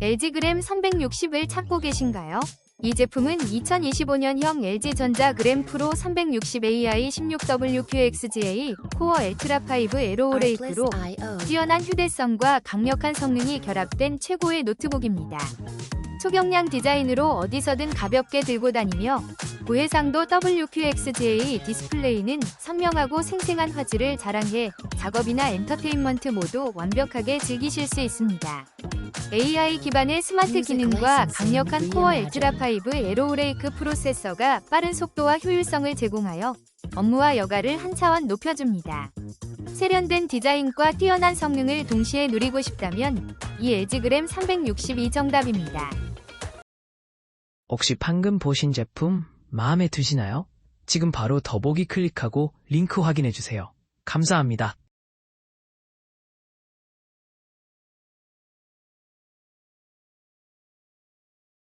LG 그램 360을 찾고 계신가요? 이 제품은 2025년형 LG전자 그램 프로 360AI 16WQXGA 코어 엘트라 5 에로오레이크로 뛰어난 휴대성과 강력한 성능이 결합된 최고의 노트북입니다. 초경량 디자인으로 어디서든 가볍게 들고 다니며 고해상도 WQXGA 디스플레이는 선명하고 생생한 화질을 자랑해 작업이나 엔터테인먼트 모두 완벽하게 즐기실 수 있습니다. AI 기반의 스마트 기능과 강력한 코어 엘트라 5 에로우레이크 프로세서가 빠른 속도와 효율성을 제공하여 업무와 여가를 한 차원 높여줍니다. 세련된 디자인과 뛰어난 성능을 동시에 누리고 싶다면 이 LG 그램 362 정답입니다. 혹시 방금 보신 제품 마음에 드시나요? 지금 바로 더보기 클릭하고 링크 확인해주세요. 감사합니다.